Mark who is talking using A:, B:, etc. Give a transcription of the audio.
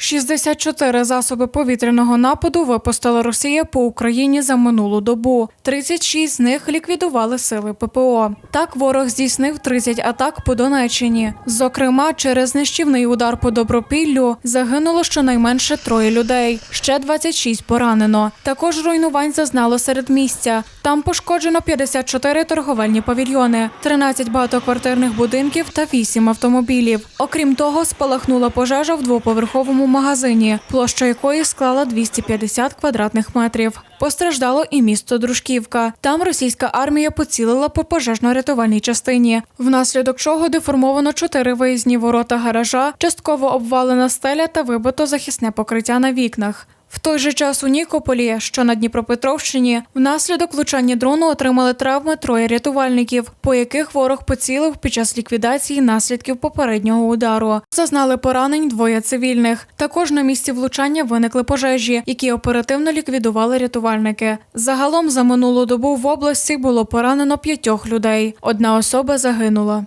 A: 64 засоби повітряного нападу випустила Росія по Україні за минулу добу. 36 з них ліквідували сили ППО. Так ворог здійснив 30 атак по Донеччині. Зокрема, через нищівний удар по Добропіллю загинуло щонайменше троє людей. Ще 26 поранено. Також руйнувань зазнало середмістя. Там пошкоджено 54 торговельні павільйони, 13 багатоквартирних будинків та 8 автомобілів. Окрім того, спалахнула пожежа в двоповерховому магазині, площа якої склала 250 квадратних метрів. Постраждало і місто Дружківка. Там російська армія поцілила по пожежно-рятувальній частині, внаслідок чого деформовано чотири виїзні ворота гаража, частково обвалена стеля та вибито захисне покриття на вікнах. В той же час у Нікополі, що на Дніпропетровщині, внаслідок влучання дрону отримали травми троє рятувальників, по яких ворог поцілив під час ліквідації наслідків попереднього удару. Зазнали поранень двоє цивільних. Також на місці влучання виникли пожежі, які оперативно ліквідували рятувальники. Загалом за минулу добу в області було поранено п'ятьох людей. Одна особа загинула.